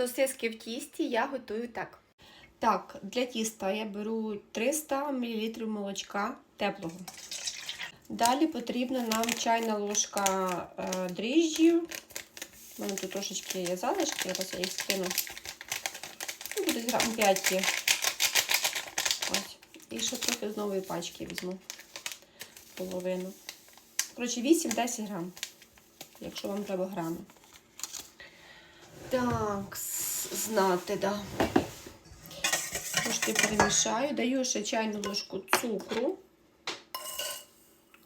Сосиски в тісті я готую так. Так, для тіста я беру 300 мл молочка теплого. Далі потрібна нам чайна ложка е, дріжджів. У мене тут трошечки є залишки, зараз я їх скину. Ну, буде грам 5 є. Ось. І ще трохи з нової пачки візьму. Половину. Коротше, 8-10 грам, якщо вам треба грами. Так, знати, да. Трошки перемішаю. Даю ще чайну ложку цукру.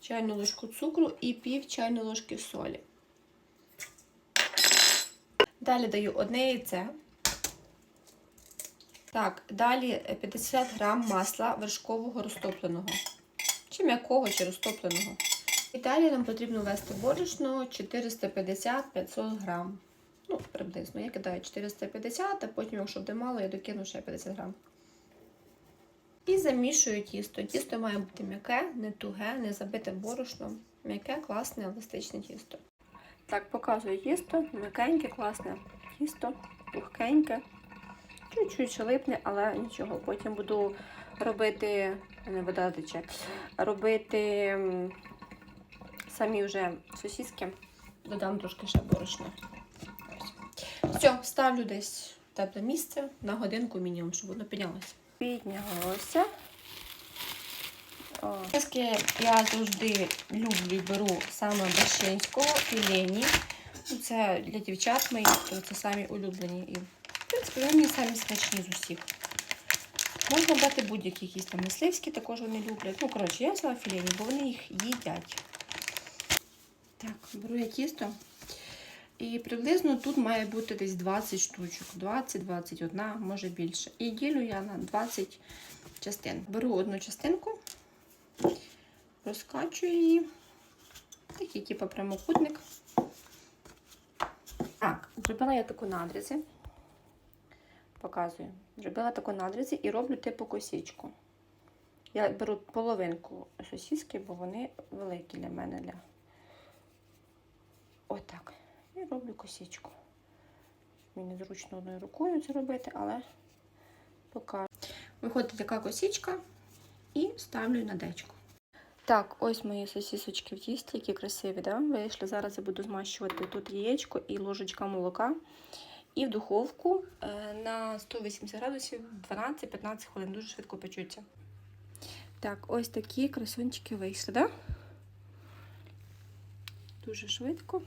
Чайну ложку цукру і пів чайної ложки солі. Далі даю одне яйце. Так, далі 50 грам масла вершкового розтопленого. Чи м'якого, чи розтопленого. І далі нам потрібно ввести борошно 450-500 грам. Ну, приблизно. Я кидаю 450, а потім, якщо буде мало, я докину ще 50 грам. І замішую тісто. Тісто має бути м'яке, не туге, не забите борошном. М'яке, класне, еластичне тісто. Так, показую тісто, м'якеньке, класне тісто, пухкеньке. Чуть-чуть ще липне, але нічого. Потім буду робити, не вода тече, робити самі вже сосиски. Додам трошки ще борошна. Все, ставлю десь в тепле місце на годинку мінімум, щоб воно піднялося. Піднялося. О. Я завжди люблю і беру саме Бащинського, філені. Ну, Це для дівчат моїх, то це самі улюблені. І, в принципі, вони самі смачні з усіх. Можна брати будь-які якісь там мисливські, також вони люблять. Ну, коротше, я взяла філені, бо вони їх їдять. Так, беру я тісто. І приблизно тут має бути десь 20 штучок. 20-21, може більше. І ділю я на 20 частин. Беру одну частинку, розкачую її. Такий, типу, прямокутник. Так, зробила я таку надрізи. Показую. Зробила таку надрізи і роблю типу косічку. Я беру половинку сосиски, бо вони великі для мене. Для... Отак. І роблю косічку. Мені зручно одною рукою це робити, але покажу. Виходить така косічка і ставлю на дечку. Так, ось мої сосісочки в тісті, які красиві, да? вийшли. Зараз я буду змащувати тут яєчко і ложечка молока. І в духовку е, на 180 градусів 12-15 хвилин. Дуже швидко печуться. Так, ось такі красунчики вийшли, да? Дуже швидко.